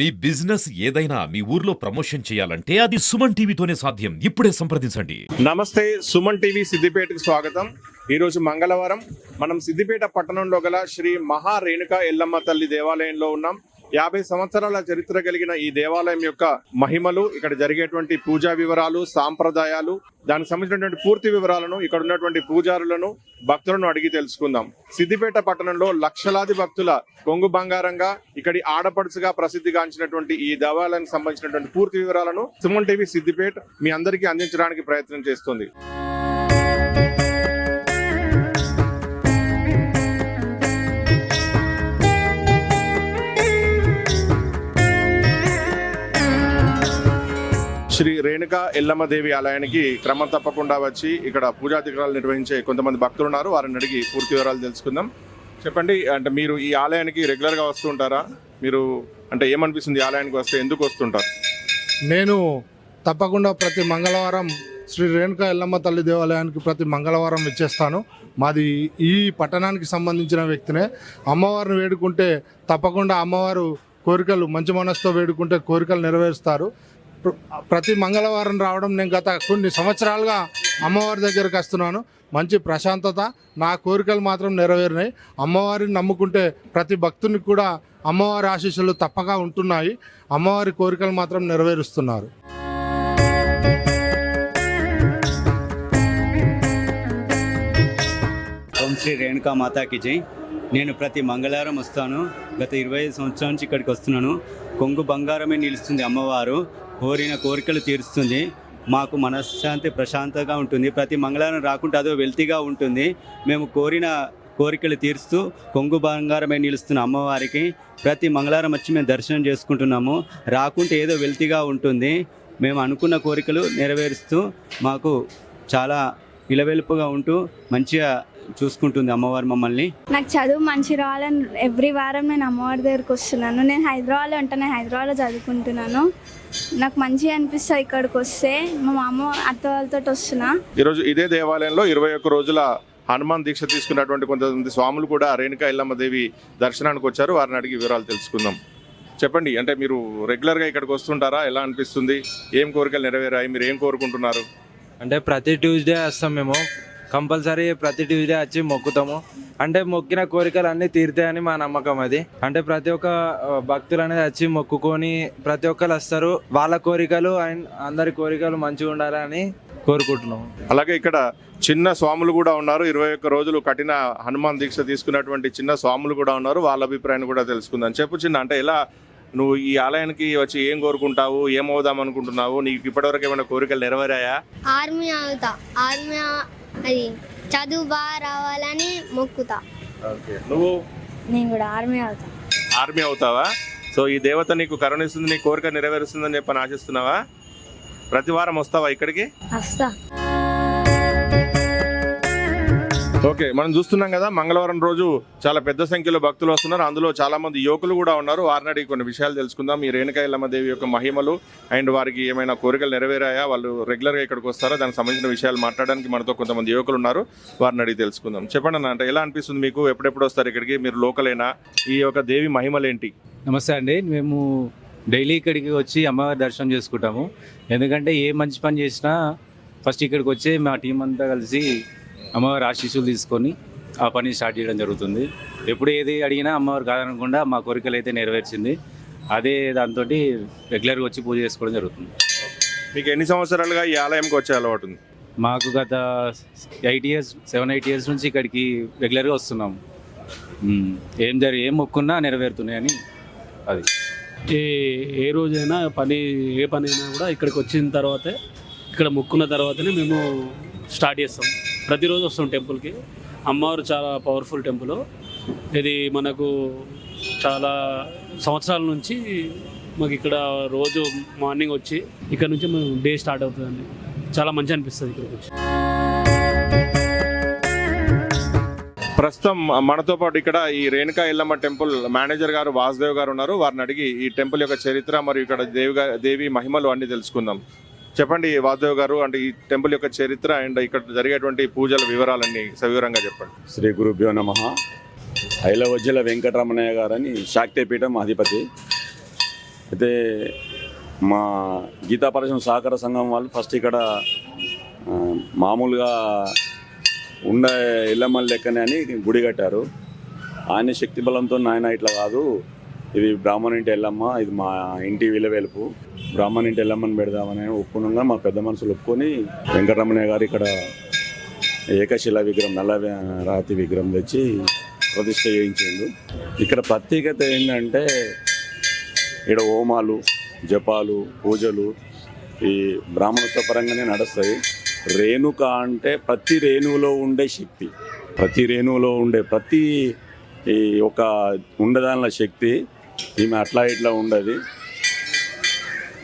మీ business ఏదైనా మీ ఊర్లో promotion చేయాలంటే అది సుమన్ టీవీతోనే సాధ్యం. ఇప్పుడే సంప్రదించండి. నమస్తే సుమన్ టీవీ సిద్దిపేటకు స్వాగతం. ఈరోజు మంగళవారం మనం సిద్దిపేట పట్టణంలో గల శ్రీ మహా రేణుక ఎల్లమ్మ తల్లి దేవాలయంలో ఉన్నాం. యాభై సంవత్సరాల చరిత్ర కలిగిన ఈ దేవాలయం యొక్క మహిమలు ఇక్కడ జరిగేటువంటి పూజా వివరాలు సాంప్రదాయాలు దానికి సంబంధించినటువంటి పూర్తి వివరాలను ఇక్కడ ఉన్నటువంటి పూజారులను భక్తులను అడిగి తెలుసుకుందాం. సిద్దిపేట పట్టణంలో లక్షలాది భక్తుల కొంగు బంగారంగా ఇక్కడి ఆడపడుచుగా ప్రసిద్ధిగాంచినటువంటి ఈ దేవాలయానికి సంబంధించినటువంటి పూర్తి వివరాలను సుమన్ టీవీ సిద్దిపేట మీ అందరికీ అందించడానికి ప్రయత్నం చేస్తుంది. శ్రీ రేణుక ఎల్లమ్మదేవి ఆలయానికి క్రమం తప్పకుండా వచ్చి ఇక్కడ పూజాధికారాలు నిర్వహించే కొంతమంది భక్తులు ఉన్నారు. వారిని అడిగి పూర్తి వివరాలు తెలుసుకుందాం. చెప్పండి అంటే మీరు ఈ ఆలయానికి రెగ్యులర్గా వస్తుంటారా మీరు అంటే ఏమనిపిస్తుంది ఈ ఆలయానికి వస్తే ఎందుకు వస్తుంటారు? నేను తప్పకుండా ప్రతి మంగళవారం శ్రీ రేణుక ఎల్లమ్మ తల్లి దేవాలయానికి ప్రతి మంగళవారం వచ్చేస్తాను. మాది ఈ పట్టణానికి సంబంధించిన వ్యక్తినే. అమ్మవారిని వేడుకుంటే తప్పకుండా అమ్మవారు కోరికలు మంచి మనసుతో వేడుకుంటే కోరికలు నెరవేరుస్తారు. ప్రతి మంగళవారం రావడం నేను గత కొన్ని సంవత్సరాలుగా అమ్మవారి దగ్గరికి వస్తున్నాను. మంచి ప్రశాంతత నా కోరికలు మాత్రం నెరవేరినాయి. అమ్మవారిని నమ్ముకుంటే ప్రతి భక్తునికి కూడా అమ్మవారి ఆశీస్సులు తప్పగా ఉంటున్నాయి. అమ్మవారి కోరికలు మాత్రం నెరవేరుస్తున్నారు. ఓం శ్రీ రేణుకా మాతాకి జై. నేను ప్రతి మంగళవారం వస్తాను. గత ఇరవై ఐదు సంవత్సరాల నుంచి ఇక్కడికి వస్తున్నాను. కొంగు బంగారమే నిలుస్తుంది అమ్మవారు. కోరిన కోరికలు తీరుస్తుంది. మాకు మనశ్శాంతి ప్రశాంతంగా ఉంటుంది. ప్రతి మంగళవారం రాకుంటే అదో వెల్తీగా ఉంటుంది. మేము కోరిన కోరికలు తీరుస్తూ కొంగు బంగారమే నిలుస్తున్న అమ్మవారికి ప్రతి మంగళవారం వచ్చి మేము దర్శనం చేసుకుంటున్నాము. రాకుంటే ఏదో వెల్తీగా ఉంటుంది. మేము అనుకున్న కోరికలు నెరవేరుస్తూ మాకు చాలా విలవెలుపుగా ఉంటూ మంచిగా చూసుకుంటుంది అమ్మవారు మమ్మల్ని. నాకు చదువు మంచి రావాలని ఎవ్రీ వారం నేను అమ్మవారి దగ్గరికి వస్తున్నాను. నేను హైదరాబాద్లో ఉంటాను నేను హైదరాబాద్లో చదువుకుంటున్నాను. నాకు మంచిగా అనిపిస్తుంది ఇక్కడికి వస్తే. మా అమ్మ అత్త వాళ్ళతో వస్తున్నా. ఈరోజు ఇదే దేవాలయంలో ఇరవై ఒక్క రోజుల హనుమాన్ దీక్ష తీసుకున్నటువంటి కొంతమంది స్వాములు కూడా రేణుక ఎల్లమ్మదేవి దర్శనానికి వచ్చారు. వారిని అడిగి వివరాలు తెలుసుకుందాం. చెప్పండి అంటే మీరు రెగ్యులర్గా ఇక్కడికి వస్తుంటారా? ఎలా అనిపిస్తుంది? ఏం కోరికలు నెరవేరాయి? మీరు ఏం కోరుకుంటున్నారు? అంటే ప్రతి ట్యూస్డే వస్తాం మేము. కంపల్సరీ ప్రతి ట్యూస్డే వచ్చి మొక్కుతాము. అంటే మొక్కిన కోరికలు అన్నీ తీరుతాయని మా నమ్మకం అది. అంటే ప్రతి ఒక్క భక్తులు అనేది వచ్చి మొక్కుకొని ప్రతి ఒక్కరు వస్తారు. వాళ్ళ కోరికలు అండ్ అందరి కోరికలు మంచిగా ఉండాలని కోరుకుంటున్నాము. అలాగే ఇక్కడ చిన్న స్వాములు కూడా ఉన్నారు. ఇరవై ఒక్క రోజులు కఠిన హనుమాన్ దీక్ష తీసుకున్నటువంటి చిన్న స్వాములు కూడా ఉన్నారు. వాళ్ళ అభిప్రాయాన్ని కూడా తెలుసుకుందాం. చెప్పు చిన్న అంటే ఎలా నువ్వు ఈ ఆలయానికి వచ్చి ఏం కోరుకుంటావు? ఏం అవుదాం అనుకుంటున్నావు? నీకు ఇప్పటివరకు ఏమైనా కోరికలు నెరవేరాయా? ఆర్మీ అవుతా. ఆర్మీ అది చదువు బాగా రావాలని మొక్కుతా. నువ్వు? నేను కూడా ఆర్మీ అవుతా. ఆర్మీ అవుతావా? సో ఈ దేవత నీకు కరుణిస్తుంది నీ కోరిక నెరవేరుస్తుందని చెప్పని ఆశిస్తున్నావా? ప్రతి వారం వస్తావా ఇక్కడికి? వస్తా. ఓకే మనం చూస్తున్నాం కదా మంగళవారం రోజు చాలా పెద్ద సంఖ్యలో భక్తులు వస్తున్నారు. అందులో చాలా మంది యువకులు కూడా ఉన్నారు. వారిని కొన్ని విషయాలు తెలుసుకుందాం. ఈ రేణుకాయలమ్మ దేవి యొక్క మహిమలు అండ్ వారికి ఏమైనా కోరికలు నెరవేరాయా? వాళ్ళు రెగ్యులర్గా ఇక్కడికి వస్తారా? దానికి సంబంధించిన విషయాలు మాట్లాడడానికి మనతో కొంతమంది యువకులు ఉన్నారు. వారిని అడిగి తెలుసుకుందాం. చెప్పండి అన్న అంటే ఎలా అనిపిస్తుంది మీకు? ఎప్పుడెప్పుడు వస్తారు ఇక్కడికి? మీరు లోకలేనా ఈ యొక్క దేవి మహిమలు ఏంటి? నమస్తే అండి. మేము డైలీ ఇక్కడికి వచ్చి అమ్మవారి దర్శనం చేసుకుంటాము. ఎందుకంటే ఏ మంచి పని చేసినా ఫస్ట్ ఇక్కడికి వచ్చి మా టీం అంతా కలిసి అమ్మవారి ఆశీస్సులు తీసుకొని ఆ పని స్టార్ట్ చేయడం జరుగుతుంది. ఎప్పుడు ఏది అడిగినా అమ్మవారు కాదనకుండా మా కోరికలు అయితే నెరవేర్చింది. అదే దాంతో రెగ్యులర్గా వచ్చి పూజ చేసుకోవడం జరుగుతుంది. మీకు ఎన్ని సంవత్సరాలుగా ఈ ఆలయంకి వచ్చే అలవాటు ఉంది? మాకు గత eight years seven eight years నుంచి ఇక్కడికి రెగ్యులర్గా వస్తున్నాము మ్మ్. ఏం జరి ఏం మొక్కున్నా నెరవేరుతున్నాయని అది. ఏ ఏ రోజైనా పని ఏ పని అయినా కూడా ఇక్కడికి వచ్చిన తర్వాతే ఇక్కడ మొక్కున్న తర్వాతనే మేము స్టార్ట్ చేస్తాం. ప్రతిరోజు వస్తాం టెంపుల్కి. అమ్మవారు చాలా పవర్ఫుల్ టెంపుల్. ఇది మనకు చాలా సంవత్సరాల నుంచి మాకు ఇక్కడ రోజు మార్నింగ్ వచ్చి ఇక్కడ నుంచి మేము డే స్టార్ట్ అవుతుందండి. చాలా మంచి అనిపిస్తుంది ఇక్కడికి వచ్చి. ప్రస్తుతం మనతో పాటు ఇక్కడ ఈ రేణుకా ఎల్లమ్మ టెంపుల్ మేనేజర్ గారు వాసుదేవ్ గారు ఉన్నారు. వారిని అడిగి ఈ టెంపుల్ యొక్క చరిత్ర మరియు ఇక్కడ దేవి దేవి మహిమలు అన్ని తెలుసుకుందాం. చెప్పండి వాసుదేవ్ గారు అంటే ఈ టెంపుల్ యొక్క చరిత్ర అండ్ ఇక్కడ జరిగేటువంటి పూజల వివరాలన్నీ సవివరంగా చెప్పండి. శ్రీ గురుభ్యో నమ. ఐలవజ్జల వెంకటరమణయ్య గారని శాక్తేపీఠం అధిపతి. అయితే మా గీతా పరిశ్రమ సహకార సంఘం వాళ్ళు ఫస్ట్ ఇక్కడ మామూలుగా ఉండే ఇల్లమ్మల లెక్కనే అని గుడి కట్టారు. ఆయన శక్తి బలంతో నాయన ఇట్లా కాదు. ఇది బ్రాహ్మణ ఇంటి ఎల్లమ్మ ఇది మా ఇంటి విలువెలుపు. బ్రాహ్మణ్ ఇంటి ఎల్లమ్మని పెడదామని ఒప్పుకున్నాగా మా పెద్ద మనుషులు ఒప్పుకొని వెంకటరమణయ్య గారు ఇక్కడ ఏకశిలా విగ్రహం నల్ల రాతి విగ్రహం తెచ్చి ప్రతిష్ట చేయించిండు. ఇక్కడ ప్రత్యేకత ఏంటంటే ఇక్కడ హోమాలు జపాలు పూజలు ఈ బ్రాహ్మణత్వ పరంగానే నడుస్తాయి. రేణుక అంటే ప్రతి రేణువులో ఉండే శక్తి. ప్రతి రేణువులో ఉండే ప్రతి ఈ ఒక ఉండదానిలో శక్తి. ఈమె అట్లా ఇట్లా ఉండదు.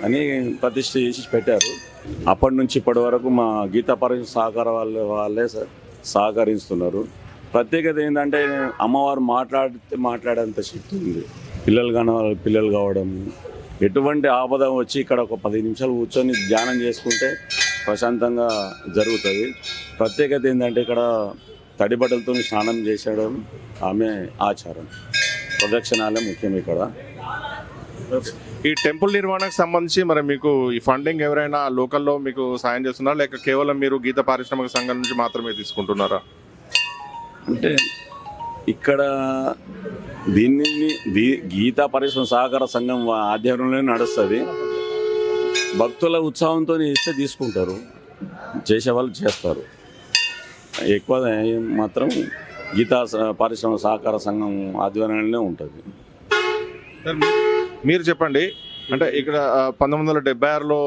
అని ప్రతిష్ట చేసి పెట్టారు. అప్పటి నుంచి ఇప్పటి వరకు మా గీతా పరిషత్ సహకార వాళ్ళ వాళ్ళే సహకరిస్తున్నారు. ప్రత్యేకత ఏంటంటే అమ్మవారు మాట్లాడితే మాట్లాడేంత శక్తి ఉంది. పిల్లలు కానీ వాళ్ళ పిల్లలు కావడం ఎటువంటి ఆపద వచ్చి ఇక్కడ ఒక పది నిమిషాలు కూర్చొని ధ్యానం చేసుకుంటే ప్రశాంతంగా జరుగుతుంది. ప్రత్యేకత ఏంటంటే ఇక్కడ తడి బట్టలతో స్నానం చేసేయడం ఆమె ఆచారం. ప్రదక్షిణాలే ముఖ్యం ఇక్కడ. ఈ టెంపుల్ నిర్వహణకు సంబంధించి మరి మీకు ఈ ఫండింగ్ ఎవరైనా లోకల్లో మీకు సాయం చేస్తున్నారా? లేక కేవలం మీరు గీత పారిశ్రామిక సంఘం నుంచి మాత్రమే తీసుకుంటున్నారా? అంటే ఇక్కడ దీన్ని దీ గీతా పరిశ్రమ సహకార సంఘం ఆధ్వర్యంలోనే నడుస్తుంది. భక్తుల ఉత్సాహంతో ఇస్తే తీసుకుంటారు. చేసేవాళ్ళు చేస్తారు. ఎక్కువ మాత్రం గీతా పరిశ్రమ సహకార సంఘం ఆధ్వర్యంలోనే ఉంటుంది. మీరు చెప్పండి. అంటే ఇక్కడ పంతొమ్మిది వందల డెబ్బై ఆరులో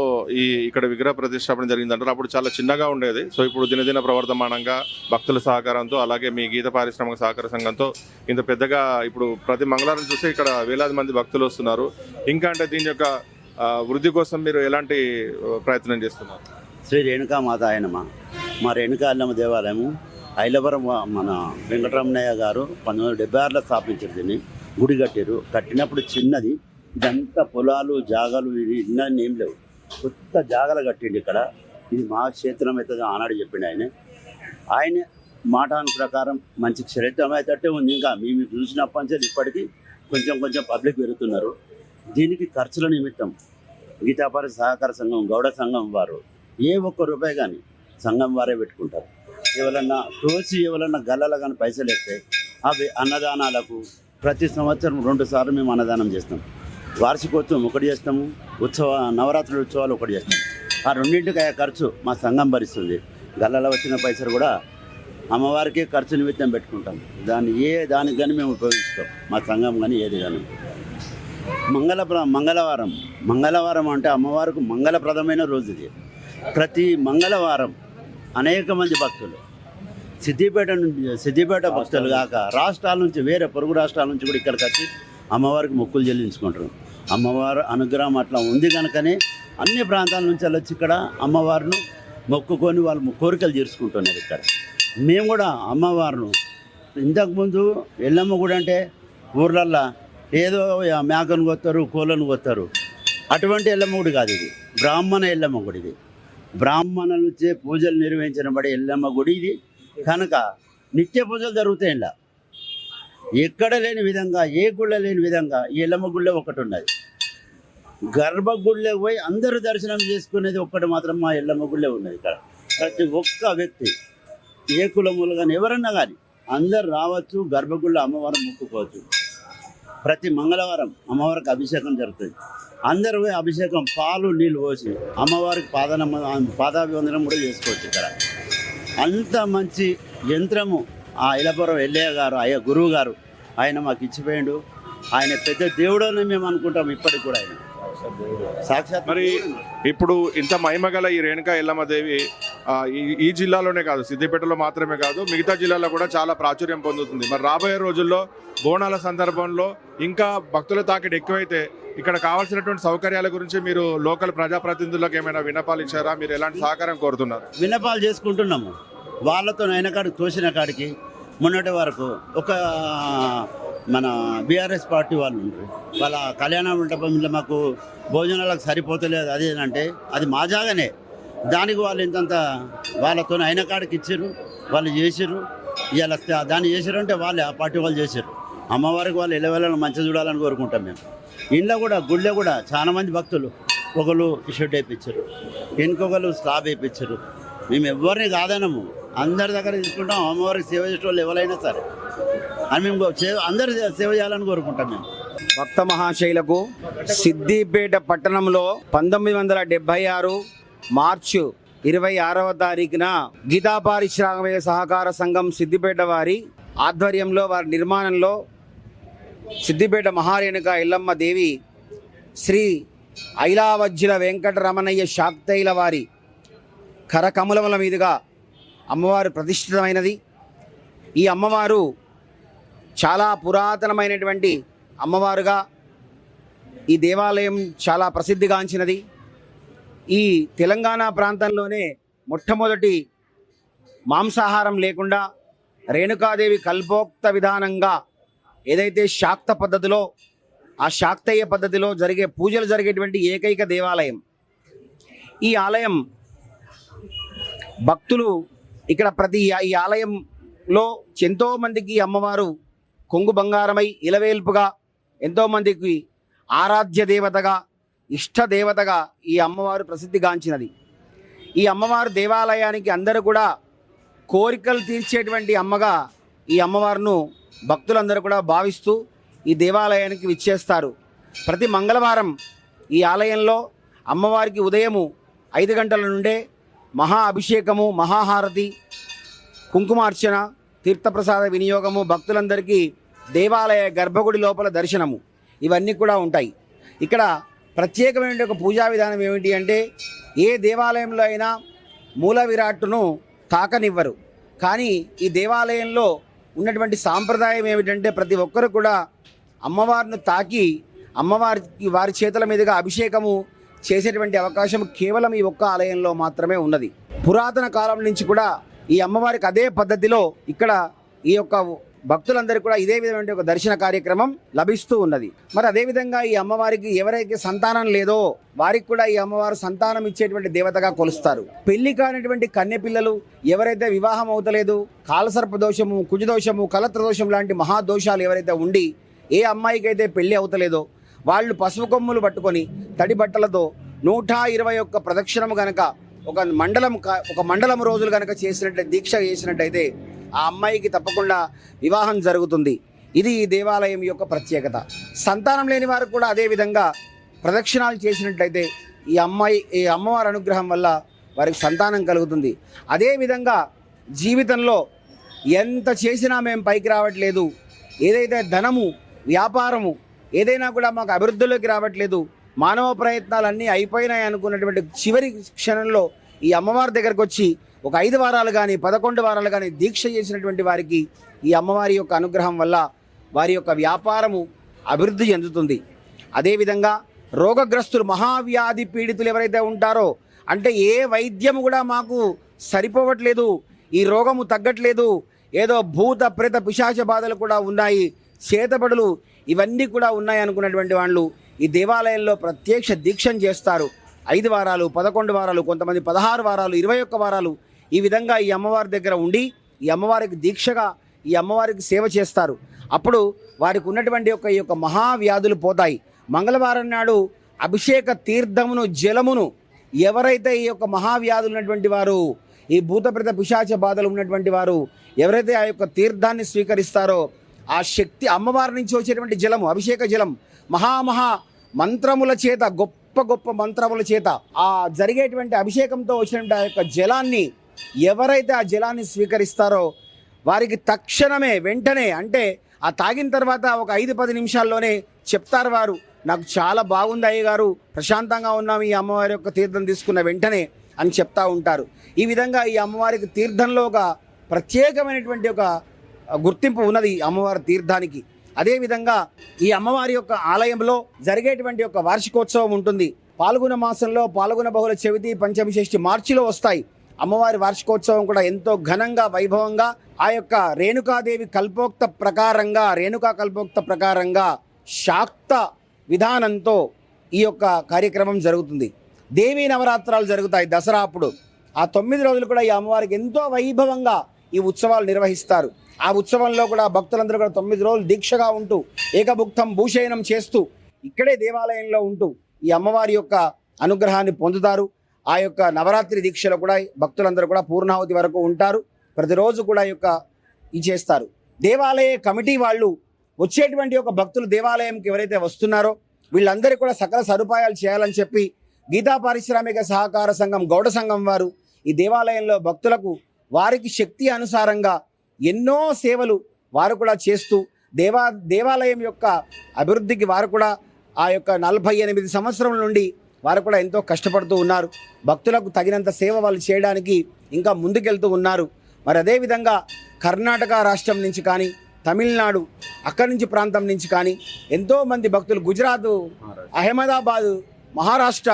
ఈ ఇక్కడ విగ్రహ ప్రతిష్టాపన జరిగింది అంటారు అప్పుడు చాలా చిన్నగా ఉండేది. సో ఇప్పుడు దినదిన ప్రవర్తమానంగా భక్తుల సహకారంతో అలాగే మీ గీత పారిశ్రామిక సహకార సంఘంతో ఇంత పెద్దగా ఇప్పుడు ప్రతి మంగళవారం చూస్తే ఇక్కడ వేలాది మంది భక్తులు వస్తున్నారు. ఇంకా అంటే దీని యొక్క వృద్ధి కోసం మీరు ఎలాంటి ప్రయత్నం చేస్తున్నారు? శ్రీ రేణుకా మాత మా రేణుకా అల్లమ్మ దేవాలయము ఐలవరం మన వెంకటరమణయ్య గారు పంతొమ్మిది వందల డెబ్బై ఆరులో స్థాపించారు దీన్ని. గుడి కట్టారు. కట్టినప్పుడు చిన్నది. ఇదంతా పొలాలు జాగాలు ఇది ఇన్నన్నీ ఏం లేవు. కొత్త జాగాలు కట్టిండు ఇక్కడ. ఇది మా క్షేత్రం అవుతుంది ఆనాడు చెప్పిండు ఆయన. ఆయన మాట ప్రకారం మంచి క్షేత్రమైతట్టే ఉంది. ఇంకా మేము చూసినప్పటి నుంచి ఇప్పటికీ కొంచెం కొంచెం పబ్లిక్ పెరుగుతున్నారు. దీనికి ఖర్చుల నిమిత్తం గీతాపారి సహకార సంఘం గౌడ సంఘం వారు ఏ ఒక్క రూపాయి కానీ సంఘం వారే పెట్టుకుంటారు. ఎవరన్నా తోసి ఎవరన్నా గల్లలు కానీ పైసలు ఎత్తే అవి అన్నదానాలకు ప్రతి సంవత్సరం రెండు సార్లు మేము అన్నదానం చేస్తాం. వార్షికోత్సవం ఒకటి చేస్తాము ఉత్సవ నవరాత్రుల ఉత్సవాలు ఒకటి చేస్తాం ఆ రెండింటికి అయ్యే ఖర్చు మా సంఘం భరిస్తుంది. గల్లలో వచ్చిన పైసలు కూడా అమ్మవారికి ఖర్చు నిమిత్తం పెట్టుకుంటాం. దాన్ని ఏ దానికి కానీ మేము ఉపయోగిస్తాం. మా సంఘం కానీ ఏది కానీ మంగళ మంగళవారం. మంగళవారం అంటే అమ్మవారికి మంగళప్రదమైన రోజు ఇది. ప్రతి మంగళవారం అనేక మంది భక్తులు సిద్దిపేట నుంచి సిద్దిపేట భక్తులు కాక రాష్ట్రాల నుంచి వేరే పొరుగు రాష్ట్రాల నుంచి కూడా ఇక్కడికి వచ్చి అమ్మవారికి మొక్కులు చెల్లించుకుంటారు. అమ్మవారు అనుగ్రహం అట్లా ఉంది కనుకనే అన్ని ప్రాంతాల నుంచి వాళ్ళు వచ్చి ఇక్కడ అమ్మవారిని మొక్కుకొని వాళ్ళు కోరికలు తీర్చుకుంటున్నారు ఇక్కడ. మేము కూడా అమ్మవారును ఇంతకుముందు ఎల్లమ్మ గుడి అంటే ఊర్లల్లో ఏదో మేకను కొత్తారు కోళ్ళను కొత్తారు. అటువంటి ఎల్లమ్మ గుడి కాదు ఇది. బ్రాహ్మణ ఎల్లమ్మ గుడి ఇది. బ్రాహ్మణులచే పూజలు నిర్వహించబడే ఎల్లమ్మ గుడి ఇది. కనుక నిత్య పూజలు జరుగుతాయి ఇలా. ఎక్కడ లేని విధంగా ఏ గుళ్ళ లేని విధంగా ఈ ఎల్లమ్మ గుళ్ళ ఒకటి ఉన్నది. గర్భగుళ్ళ పోయి అందరూ దర్శనం చేసుకునేది ఒక్కటి మాత్రం మా ఎల్లమ్మ గుళ్ళే ఉన్నది ఇక్కడ. ప్రతి ఒక్క వ్యక్తి ఏ కులములు కానీ ఎవరన్నా కానీ అందరు రావచ్చు గర్భగుళ్ళ అమ్మవారం మొక్కుకోవచ్చు. ప్రతి మంగళవారం అమ్మవారికి అభిషేకం జరుగుతుంది. అందరూ పోయి అభిషేకం పాలు నీళ్ళు పోసి అమ్మవారికి పాదనమ పాదాభివందనం కూడా చేసుకోవచ్చు ఇక్కడ. అంత మంచి యంత్రము ఆ ఇలపురం ఎల్లయ్య గారు అయ్య గురువు గారు ఆయన మాకు ఇచ్చిపోయిండు. ఆయన పెద్ద దేవుడు అని మేము అనుకుంటాం ఇప్పటికి కూడా ఆయన. సాక్షాత్ మరి ఇప్పుడు ఇంత మహిమగల ఈ రేణుకా ఎల్లమ్మ దేవి ఆ, ఈ- జిల్లాలోనే కాదు సిద్దిపేటలో మాత్రమే కాదు మిగతా జిల్లాలో కూడా చాలా ప్రాచుర్యం పొందుతుంది. మరి రాబోయే రోజుల్లో బోనాల సందర్భంలో ఇంకా భక్తుల తాకిడి ఎక్కువైతే ఇక్కడ కావాల్సినటువంటి సౌకర్యాల గురించి మీరు లోకల్ ప్రజాప్రతినిధులకు ఏమైనా విన్నపాలు ఇచ్చారా మీరు ఎలాంటి సహకారం కోరుతున్నారు? విన్నపాలు చేసుకుంటున్నాము. వాళ్ళతో అయిన కాడికి తోసిన కాడికి మొన్నటి వరకు ఒక మన బీఆర్ఎస్ పార్టీ వాళ్ళు ఉంటారు వాళ్ళ కళ్యాణ మండపంలో మాకు భోజనాలకు సరిపోతలేదు. అది ఏంటంటే అది మా జాగానే. దానికి వాళ్ళు ఇంతంత వాళ్ళతో అయిన కాడికి ఇచ్చారు. వాళ్ళు చేసారు ఇవాళ దాన్ని చేసారు అంటే వాళ్ళే ఆ పార్టీ వాళ్ళు చేశారు అమ్మవారికి వాళ్ళు ఎలవెళ్ళని మంచి చూడాలని కోరుకుంటాం మేము. ఇంట్లో కూడా గుళ్ళో కూడా చాలా మంది భక్తులు ఒకరు షెడ్ వేయించారు ఇంకొకరు స్లాబ్ వేయించారు మేము ఎవరిని కాదనము. అందరి దగ్గర తీసుకుంటాం అమ్మవారికి సేవ చేసే వాళ్ళు ఎవరైనా సరే. అని మేము అందరు సేవ చేయాలని కోరుకుంటాం మేము. భక్త మహాశైలకు సిద్దిపేట పట్టణంలో పంతొమ్మిది వందల డెబ్బై ఆరు మార్చు ఇరవై ఆరవ తారీఖున గీతా పారిశ్రామిక సహకార సంఘం సిద్దిపేట వారి ఆధ్వర్యంలో వారి నిర్మాణంలో సిద్దిపేట మహారేణుక ఎల్లమ్మ దేవి శ్రీ ఐలావజ్జుల వెంకటరమణయ్య శాక్తైల వారి కరకమలముల మీదుగా అమ్మవారు ప్రతిష్ఠితమైనది. ఈ అమ్మవారు చాలా పురాతనమైనటువంటి అమ్మవారుగా ఈ దేవాలయం చాలా ప్రసిద్ధిగాంచినది. ఈ తెలంగాణ ప్రాంతంలోనే మొట్టమొదటి మాంసాహారం లేకుండా రేణుకాదేవి కల్పోక్త విధానంగా ఏదైతే శాక్త పద్ధతిలో ఆ శాక్తయ్య పద్ధతిలో జరిగే పూజలు జరిగేటువంటి ఏకైక దేవాలయం. ఈ ఆలయం భక్తులు ఇక్కడ ప్రతి ఈ ఆలయంలో ఎంతో మందికి అమ్మవారు కొంగు బంగారమై ఇలవేల్పుగా ఎంతోమందికి ఆరాధ్య దేవతగా ఇష్ట దేవతగా ఈ అమ్మవారు ప్రసిద్ధిగాంచినది. ఈ అమ్మవారు దేవాలయానికి అందరూ కూడా కోరికలు తీర్చేటువంటి అమ్మగా ఈ అమ్మవారును భక్తులందరూ కూడా భావిస్తూ ఈ దేవాలయానికి విచ్చేస్తారు. ప్రతి మంగళవారం ఈ ఆలయంలో అమ్మవారికి ఉదయము ఐదు గంటల నుండే మహా అభిషేకము మహాహారతి కుంకుమార్చన తీర్థప్రసాద వినియోగము భక్తులందరికీ దేవాలయ గర్భగుడి లోపల దర్శనము. ఇవన్నీ కూడా ఉంటాయి. ఇక్కడ ప్రత్యేకమైన ఒక పూజా విధానం ఏమిటి అంటే ఏ దేవాలయంలో అయినా మూల విరాట్టును తాకనివ్వరు. కానీ ఈ దేవాలయంలో ఉన్నటువంటి సాంప్రదాయం ఏమిటంటే ప్రతి ఒక్కరు కూడా అమ్మవారిని తాకి అమ్మవారికి వారి చేతుల మీదుగా అభిషేకము చేసేటువంటి అవకాశం కేవలం ఈ ఒక్క ఆలయంలో మాత్రమే ఉన్నది. పురాతన కాలం నుంచి కూడా ఈ అమ్మవారికి అదే పద్ధతిలో ఇక్కడ ఈ యొక్క భక్తులందరికీ కూడా ఇదే విధమైన ఒక దర్శన కార్యక్రమం లభిస్తూ ఉన్నది. మరి అదేవిధంగా ఈ అమ్మవారికి ఎవరైతే సంతానం లేదో వారికి కూడా ఈ అమ్మవారు సంతానం ఇచ్చేటువంటి దేవతగా కొలుస్తారు. పెళ్ళి కానిటువంటి కన్య పిల్లలు ఎవరైతే వివాహం అవుతలేదు కాలసర్ప దోషము కుజదోషము కలత్ర దోషం లాంటి మహాదోషాలు ఎవరైతే ఉండి ఏ అమ్మాయికి అయితే పెళ్ళి అవుతలేదో వాళ్ళు పసుపు కొమ్ములు పట్టుకొని తడి బట్టలతో నూట ఇరవై ఒక్క ప్రదక్షిణము గనక ఒక మండలం ఒక మండలం రోజులు కనుక చేసినట్టు దీక్ష చేసినట్టయితే ఆ అమ్మాయికి తప్పకుండా వివాహం జరుగుతుంది. ఇది ఈ దేవాలయం యొక్క ప్రత్యేకత. సంతానం లేని వారు కూడా అదే విధంగా ప్రదక్షిణాలు చేసినట్లయితే ఈ అమ్మాయి ఈ అమ్మవారి అనుగ్రహం వల్ల వారికి సంతానం కలుగుతుంది. అదేవిధంగా జీవితంలో ఎంత చేసినా మేము పైకి రావట్లేదు. ఏదైతే ధనము వ్యాపారము ఏదైనా కూడా మాకు అభివృద్ధిలోకి రావట్లేదు. మానవ ప్రయత్నాలన్నీ అయిపోయినాయి అనుకున్నటువంటి చివరి క్షణంలో ఈ అమ్మవారి దగ్గరకు వచ్చి ఒక ఐదు వారాలు కానీ పదకొండు వారాలు కానీ దీక్ష చేసినటువంటి వారికి ఈ అమ్మవారి యొక్క అనుగ్రహం వల్ల వారి యొక్క వ్యాపారము అభివృద్ధి చెందుతుంది. అదేవిధంగా రోగగ్రస్తులు మహావ్యాధి పీడితులు ఎవరైతే ఉంటారో అంటే ఏ వైద్యము కూడా మాకు సరిపోవట్లేదు ఈ రోగము తగ్గట్లేదు ఏదో భూత ప్రేత పిశాచ బాధలు కూడా ఉన్నాయి. చేతబడులు ఇవన్నీ కూడా ఉన్నాయి అనుకున్నటువంటి వాళ్ళు ఈ దేవాలయంలో ప్రత్యక్ష దీక్షను చేస్తారు. ఐదు వారాలు పదకొండు వారాలు కొంతమంది పదహారు వారాలు ఇరవై ఒక్క వారాలు ఈ విధంగా ఈ అమ్మవారి దగ్గర ఉండి ఈ అమ్మవారికి దీక్షగా ఈ అమ్మవారికి సేవ చేస్తారు. అప్పుడు వారికి ఉన్నటువంటి యొక్క ఈ యొక్క మహావ్యాధులు పోతాయి. మంగళవారం నాడు అభిషేక తీర్థమును జలమును ఎవరైతే ఈ యొక్క మహావ్యాధులు ఉన్నటువంటి వారు ఈ భూతప్రత పిశాచ బాధలు ఉన్నటువంటి వారు ఎవరైతే ఆ యొక్క తీర్థాన్ని స్వీకరిస్తారో ఆ శక్తి అమ్మవారి నుంచి వచ్చేటువంటి జలము అభిషేక జలం మహామహా మంత్రముల చేత గొప్ప గొప్ప మంత్రముల చేత ఆ జరిగేటువంటి అభిషేకంతో వచ్చినటువంటి ఆ యొక్క జలాన్ని ఎవరైతే ఆ జలాన్ని స్వీకరిస్తారో వారికి తక్షణమే వెంటనే అంటే ఆ తాగిన తర్వాత ఒక ఐదు పది నిమిషాల్లోనే చెప్తారు వారు నాకు చాలా బాగుంది అయ్య గారు ప్రశాంతంగా ఉన్నాం ఈ అమ్మవారి యొక్క తీర్థం తీసుకున్న వెంటనే అని చెప్తా ఉంటారు. ఈ విధంగా ఈ అమ్మవారికి తీర్థంలో ఒక ప్రత్యేకమైనటువంటి ఒక గుర్తింపు ఉన్నది ఈ అమ్మవారి తీర్థానికి. అదేవిధంగా ఈ అమ్మవారి యొక్క ఆలయంలో జరిగేటువంటి యొక్క వార్షికోత్సవం ఉంటుంది. పాల్గొన మాసంలో పాల్గొన బహుళ చవితి పంచమి షష్ఠి మార్చిలో వస్తాయి. అమ్మవారి వార్షికోత్సవం కూడా ఎంతో ఘనంగా వైభవంగా ఆ యొక్క రేణుకాదేవి కల్పోక్త ప్రకారంగా రేణుకా కల్పోక్త ప్రకారంగా శాక్త విధానంతో ఈ యొక్క కార్యక్రమం జరుగుతుంది. దేవీ నవరాత్రాలు జరుగుతాయి దసరా అప్పుడు. ఆ తొమ్మిది రోజులు కూడా ఈ అమ్మవారికి ఎంతో వైభవంగా ఈ ఉత్సవాలు నిర్వహిస్తారు. ఆ ఉత్సవంలో కూడా భక్తులందరూ కూడా తొమ్మిది రోజులు దీక్షగా ఉంటూ ఏకభుక్తం భూషయనం చేస్తూ ఇక్కడే దేవాలయంలో ఉంటూ ఈ అమ్మవారి యొక్క అనుగ్రహాన్ని పొందుతారు. ఆ యొక్క నవరాత్రి దీక్షలో కూడా భక్తులందరూ కూడా పూర్ణావతి వరకు ఉంటారు. ప్రతిరోజు కూడా ఈ యొక్క ఇది చేస్తారు. దేవాలయ కమిటీ వాళ్ళు వచ్చేటువంటి ఒక భక్తులు దేవాలయంకి ఎవరైతే వస్తున్నారో వీళ్ళందరికీ కూడా సకల సదుపాయాలు చేయాలని చెప్పి గీతా పారిశ్రామిక సహకార సంఘం గౌడ సంఘం వారు ఈ దేవాలయంలో భక్తులకు వారికి శక్తి అనుసారంగా ఎన్నో సేవలు వారు కూడా చేస్తూ దేవా దేవాలయం యొక్క అభివృద్ధికి వారు కూడా ఆ యొక్క నలభై ఎనిమిది సంవత్సరం నుండి వారు కూడా ఎంతో కష్టపడుతూ ఉన్నారు. భక్తులకు తగినంత సేవ వాళ్ళు చేయడానికి ఇంకా ముందుకెళ్తూ ఉన్నారు. మరి అదేవిధంగా కర్ణాటక రాష్ట్రం నుంచి కానీ తమిళనాడు అక్కడి నుంచి ప్రాంతం నుంచి కానీ ఎంతోమంది భక్తులు గుజరాత్ అహ్మదాబాదు మహారాష్ట్ర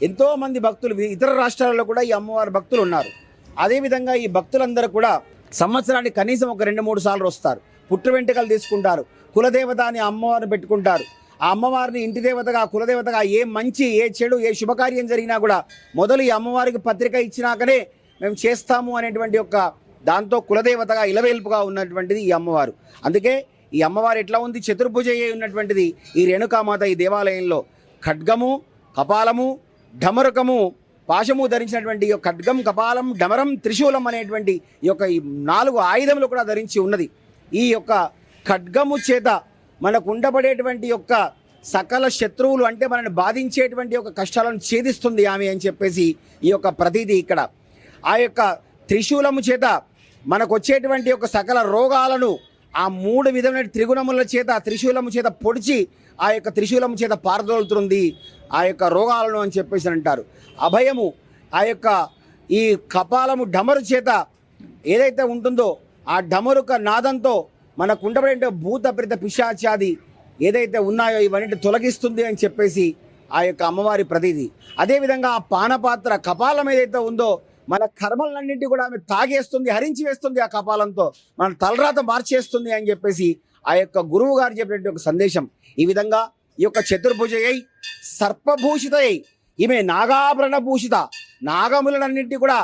ఎంతోమంది భక్తులు ఇతర రాష్ట్రాలలో కూడా ఈ అమ్మవారి భక్తులు ఉన్నారు. అదేవిధంగా ఈ భక్తులందరూ కూడా సంవత్సరానికి కనీసం ఒక రెండు మూడు సార్లు వస్తారు. పుట్టు వెంట్రుకలు తీసుకుంటారు. కులదేవత అని అమ్మవారిని పెట్టుకుంటారు. ఆ అమ్మవారిని ఇంటి దేవతగా కులదేవతగా ఏ మంచి ఏ చెడు ఏ శుభకార్యం జరిగినా కూడా మొదలు ఈ అమ్మవారికి పత్రిక ఇచ్చినాకనే మేము చేస్తాము అనేటువంటి ఒక దాంతో కులదేవతగా ఇలవేల్పుగా ఉన్నటువంటిది ఈ అమ్మవారు. అందుకే ఈ అమ్మవారు ఎట్లా ఉంది? చతుర్భుజ ఉన్నటువంటిది ఈ రేణుకామాత ఈ దేవాలయంలో. ఖడ్గము కపాలము ఢమరుకము పాశము ధరించినటువంటి ఈ ఖడ్గం కపాలం డమరం త్రిశూలం అనేటువంటి ఈ యొక్క ఈ నాలుగు ఆయుధములు కూడా ధరించి ఉన్నది. ఈ యొక్క ఖడ్గము చేత మనకు ఉండబడేటువంటి యొక్క సకల శత్రువులు అంటే మనల్ని బాధించేటువంటి యొక్క కష్టాలను ఛేదిస్తుంది ఆమె అని చెప్పేసి ఈ యొక్క ప్రతీది ఇక్కడ. ఆ యొక్క త్రిశూలము చేత మనకు వచ్చేటువంటి యొక్క సకల రోగాలను ఆ మూడు విధమైన త్రిగుణముల చేత త్రిశూలము చేత పొడిచి ఆ యొక్క త్రిశూలము చేత పారదోలుతుంది ఆ యొక్క రోగాలను అని చెప్పేసి అంటారు. అభయము ఆ యొక్క ఈ కపాలము డమరు చేత ఏదైతే ఉంటుందో ఆ డమరుక నాదంతో మనకు ఉండబడే భూత ప్రేత పిశాచాది ఏదైతే ఉన్నాయో ఇవన్నీ తొలగిస్తుంది అని చెప్పేసి ఆ యొక్క అమ్మవారి ప్రతిది. అదేవిధంగా ఆ పానపాత్ర కపాలం ఏదైతే ఉందో మన కర్మలన్నింటి కూడా ఆమె తాగేస్తుంది హరించి వేస్తుంది ఆ కపాలంతో. మన తలరాత మార్చేస్తుంది అని చెప్పేసి ఆ యొక్క గురువు గారు చెప్పినటువంటి ఒక సందేశం ఈ విధంగా ఈ యొక్క చతుర్భుజయై సర్పభూషితయై ఈమె నాగాభరణ భూషిత. నాగములనన్నింటి కూడా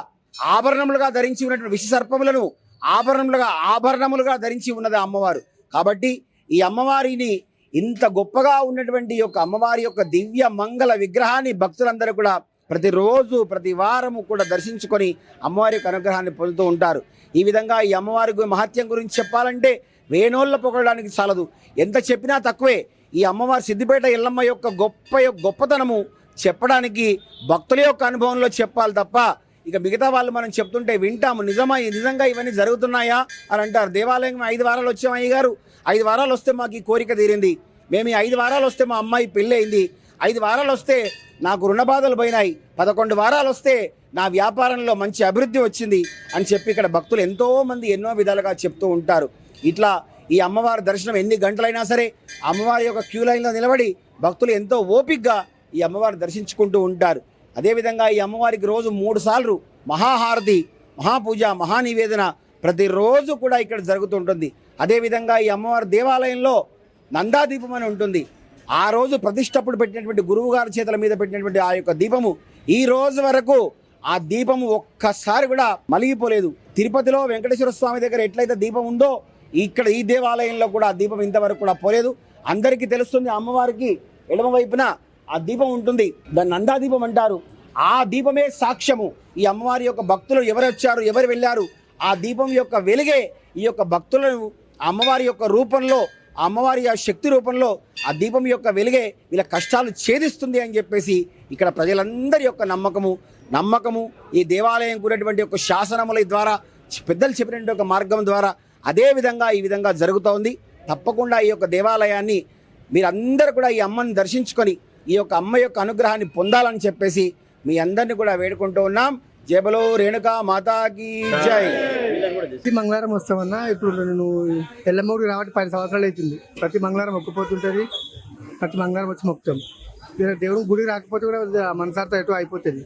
ఆభరణములుగా ధరించి ఉన్నటువంటి విష సర్పములను ఆభరణములుగా ఆభరణములుగా ధరించి ఉన్నది అమ్మవారు. కాబట్టి ఈ అమ్మవారిని ఇంత గొప్పగా ఉన్నటువంటి యొక్క అమ్మవారి యొక్క దివ్య మంగళ విగ్రహాన్ని భక్తులందరూ కూడా ప్రతిరోజు ప్రతి వారము కూడా దర్శించుకొని అమ్మవారి యొక్క అనుగ్రహాన్ని పొందుతూ ఉంటారు. ఈ విధంగా ఈ అమ్మవారి మహత్యం గురించి చెప్పాలంటే వేణోళ్ళ పొగడడానికి చాలదు. ఎంత చెప్పినా తక్కువే. ఈ అమ్మవారి సిద్దిపేట ఎల్లమ్మ యొక్క గొప్ప యొక్క గొప్పతనము చెప్పడానికి భక్తుల యొక్క అనుభవంలో చెప్పాలి తప్ప ఇక మిగతా వాళ్ళు మనం చెప్తుంటే వింటాము. నిజమా? నిజంగా ఇవన్నీ జరుగుతున్నాయా? అని అంటారు. దేవాలయం ఐదు వారాలు వచ్చాం అయ్య గారు. ఐదు వారాలు వస్తే మాకు ఈ కోరిక తీరింది. మేము ఈ ఐదు వారాలు వస్తే మా అమ్మాయి పెళ్ళి అయింది. ఐదు వారాలు వస్తే నాకు రుణ బాధలు పోయినాయి. పదకొండు వారాలు వస్తే నా వ్యాపారంలో మంచి అభివృద్ధి వచ్చింది అని చెప్పి ఇక్కడ భక్తులు ఎంతోమంది ఎన్నో విధాలుగా చెప్తూ ఉంటారు. ఇట్లా ఈ అమ్మవారి దర్శనం ఎన్ని గంటలైనా సరే అమ్మవారి యొక్క క్యూ లైన్లో నిలబడి భక్తులు ఎంతో ఓపిగ్గా ఈ అమ్మవారిని దర్శించుకుంటూ ఉంటారు. అదేవిధంగా ఈ అమ్మవారికి రోజు మూడు సార్లు మహాహారతి మహాపూజ మహానివేదన ప్రతిరోజు కూడా ఇక్కడ జరుగుతుంటుంది. అదేవిధంగా ఈ అమ్మవారి దేవాలయంలో నందాదీపం అని ఉంటుంది. ఆ రోజు ప్రతిష్టప్పుడు పెట్టినటువంటి గురువుగారి చేతుల మీద పెట్టినటువంటి ఆ యొక్క దీపము ఈ రోజు వరకు ఆ దీపము ఒక్కసారి కూడా మలిగిపోలేదు. తిరుపతిలో వెంకటేశ్వర స్వామి దగ్గర ఎట్లయితే దీపం ఉందో ఇక్కడ ఈ దేవాలయంలో కూడా ఆ దీపం ఇంతవరకు కూడా పోలేదు. అందరికీ తెలుస్తుంది అమ్మవారికి ఎడమ వైపున ఆ దీపం ఉంటుంది. దాన్ని నందాదీపం అంటారు. ఆ దీపమే సాక్ష్యము. ఈ అమ్మవారి యొక్క భక్తులు ఎవరు వచ్చారు ఎవరు వెళ్ళారు ఆ దీపం యొక్క వెలుగే ఈ యొక్క భక్తులను ఆ అమ్మవారి యొక్క రూపంలో ఆ అమ్మవారి ఆ శక్తి రూపంలో ఆ దీపం యొక్క వెలుగే వీళ్ళ కష్టాలు ఛేదిస్తుంది అని చెప్పేసి ఇక్కడ ప్రజలందరి యొక్క నమ్మకము నమ్మకము ఈ దేవాలయం కూడినటువంటి యొక్క శాసనముల ద్వారా పెద్దలు చెప్పినటువంటి ఒక మార్గం ద్వారా అదే విధంగా ఈ విధంగా జరుగుతోంది. తప్పకుండా ఈ యొక్క దేవాలయాన్ని మీరందరూ కూడా ఈ అమ్మని దర్శించుకొని ఈ యొక్క అమ్మ యొక్క అనుగ్రహాన్ని పొందాలని చెప్పేసి మీ అందరిని కూడా వేడుకుంటూ ఉన్నాం. జేబలో రేణుకా మాతాకి జై. ప్రతి మంగళవారం వస్తామన్నా. ఇప్పుడు నేను ఎల్లమ్మూడికి రావట్టి పది సంవత్సరాలు అవుతుంది. ప్రతి మంగళవారం మొక్కుపోతుంటుంది. ప్రతి మంగళవారం వచ్చి మొక్కుతాం. దేవుడు గుడి రాకపోతే కూడా మనసార్థం ఎటు అయిపోతుంది.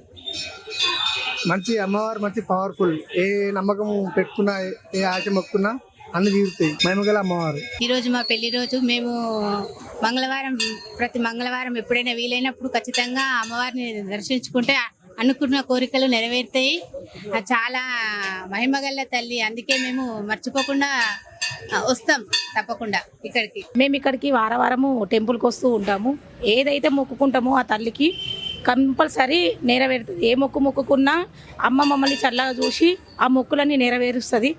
మంచి అమ్మవారు మంచి పవర్ఫుల్ ఏ నమ్మకం పెట్టుకున్నా ఏ- ఆశ మొక్కున్నా అన్ని తీరుతాయి. మహిమగల అమ్మవారు. ఈ రోజు మా పెళ్ళి రోజు మేము మంగళవారం ప్రతి మంగళవారం ఎప్పుడైనా వీలైనప్పుడు ఖచ్చితంగా అమ్మవారిని దర్శించుకుంటే అనుకున్న కోరికలు నెరవేరుతాయి. ఆ చాలా మహిమగల్ల తల్లి. అందుకే మేము మర్చిపోకుండా వస్తాం తప్పకుండా ఇక్కడికి. మేము ఇక్కడికి వార వారము టెంపుల్కి వస్తూ ఉంటాము. ఏదైతే మొక్కుకుంటామో ఆ తల్లికి కంపల్సరీ నెరవేరుతుంది. ఏ మొక్కు మొక్కుకున్నా అమ్మ మమ్మల్ని చల్లగా చూసి ఆ మొక్కులన్నీ నెరవేరుస్తుంది.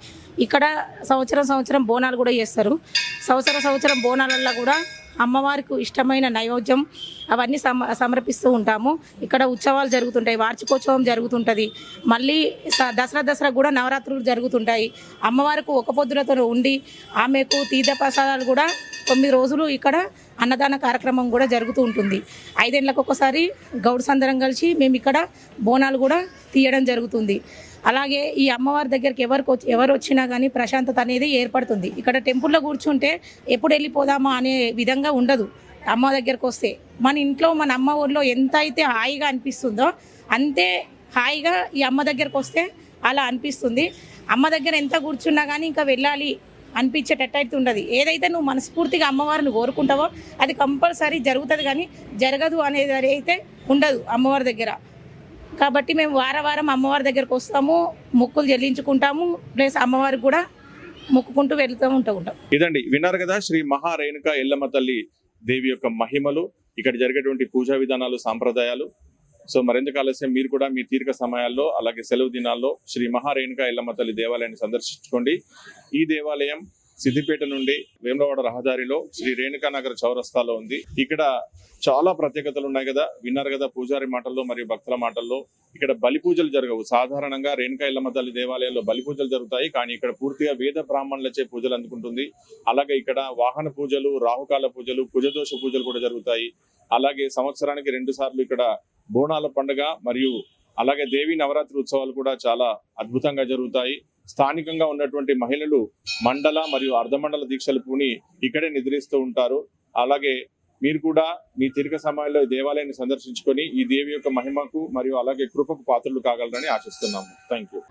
ఇక్కడ సంవత్సరం సంవత్సరం బోనాలు కూడా చేస్తారు. సంవత్సరం సంవత్సరం బోనాలల్లో కూడా అమ్మవారికి ఇష్టమైన నైవేద్యం అవన్నీ సమ సమర్పిస్తూ ఉంటాము. ఇక్కడ ఉత్సవాలు జరుగుతుంటాయి. వార్షికోత్సవం జరుగుతుంటుంది. మళ్ళీ దసరా దసరా కూడా నవరాత్రులు జరుగుతుంటాయి. అమ్మవారికి ఒక పొద్దులతో ఉండి ఆమెకు తీర్థ ప్రసాదాలు కూడా తొమ్మిది రోజులు ఇక్కడ అన్నదాన కార్యక్రమం కూడా జరుగుతూ ఉంటుంది. ఐదేళ్ళకు ఒకసారి గౌడ్ సందరం కలిసి మేము ఇక్కడ బోనాలు కూడా తీయడం జరుగుతుంది. అలాగే ఈ అమ్మవారి దగ్గరికి ఎవరికి వచ్చి ఎవరు వచ్చినా కానీ ప్రశాంతత అనేది ఏర్పడుతుంది. ఇక్కడ టెంపుల్లో కూర్చుంటే ఎప్పుడు వెళ్ళిపోదామా అనే విధంగా ఉండదు. అమ్మ దగ్గరకు వస్తే మన ఇంట్లో మన అమ్మ ఊర్లో ఎంత అయితే హాయిగా అనిపిస్తుందో అంతే హాయిగా ఈ అమ్మ దగ్గరకు వస్తే అలా అనిపిస్తుంది. అమ్మ దగ్గర ఎంత కూర్చున్నా కానీ ఇంకా వెళ్ళాలి అనిపించేటట్టు అయితే ఉండదు. ఏదైతే నువ్వు మనస్ఫూర్తిగా అమ్మవారిని కోరుకుంటావో అది కంపల్సరీ జరుగుతుంది కానీ జరగదు అనేది అయితే ఉండదు అమ్మవారి దగ్గర. కాబట్టి మేము వార వారం అమ్మవారి దగ్గరకు వస్తాము మొక్కులు చెల్లించుకుంటాము ప్లస్ అమ్మవారికి కూడా మొక్కుకుంటూ వెళ్తూ ఉంటా ఉంటాం. ఇదండి విన్నారు కదా శ్రీ మహారేణుక ఎల్లమ్మ తల్లి దేవి యొక్క మహిమలు ఇక్కడ జరిగేటువంటి పూజా విధానాలు సాంప్రదాయాలు. సో మరింత కాలస్యం మీరు కూడా మీ తీరిక సమయాల్లో అలాగే సెలవు దినాల్లో శ్రీ మహారేణుక ఎల్లమ్మ తల్లి దేవాలయాన్ని సందర్శించుకోండి. ఈ దేవాలయం సిద్దిపేట నుండి వేములవాడ రహదారిలో శ్రీ రేణుకా నగర్ చౌరస్తాలో ఉంది. ఇక్కడ చాలా ప్రత్యేకతలు ఉన్నాయి కదా. విన్నారు కదా పూజారి మాటల్లో మరియు భక్తుల మాటల్లో. ఇక్కడ బలి పూజలు జరగవు. సాధారణంగా రేణుకా ఇల్లమ్మ తల్లి దేవాలయంలో బలి పూజలు జరుగుతాయి. కానీ ఇక్కడ పూర్తిగా వేద బ్రాహ్మణులచే పూజలు అందుకుంటుంది. అలాగే ఇక్కడ వాహన పూజలు రాహుకాల పూజలు కుజదోష పూజలు కూడా జరుగుతాయి. అలాగే సంవత్సరానికి రెండు సార్లు ఇక్కడ బోనాల పండుగ మరియు అలాగే దేవి నవరాత్రి ఉత్సవాలు కూడా చాలా అద్భుతంగా జరుగుతాయి. స్థానికంగా ఉన్నటువంటి మహిళలు మండల మరియు అర్ధమండల దీక్షలు పూని ఇక్కడే నిద్రిస్తూ ఉంటారు. అలాగే మీరు కూడా మీ తీరిక సమయంలో దేవాలయాన్ని సందర్శించుకొని ఈ దేవి యొక్క మహిమకు మరియు అలాగే కృపకు పాత్రలు కాగలరని ఆశిస్తున్నాము. Thank you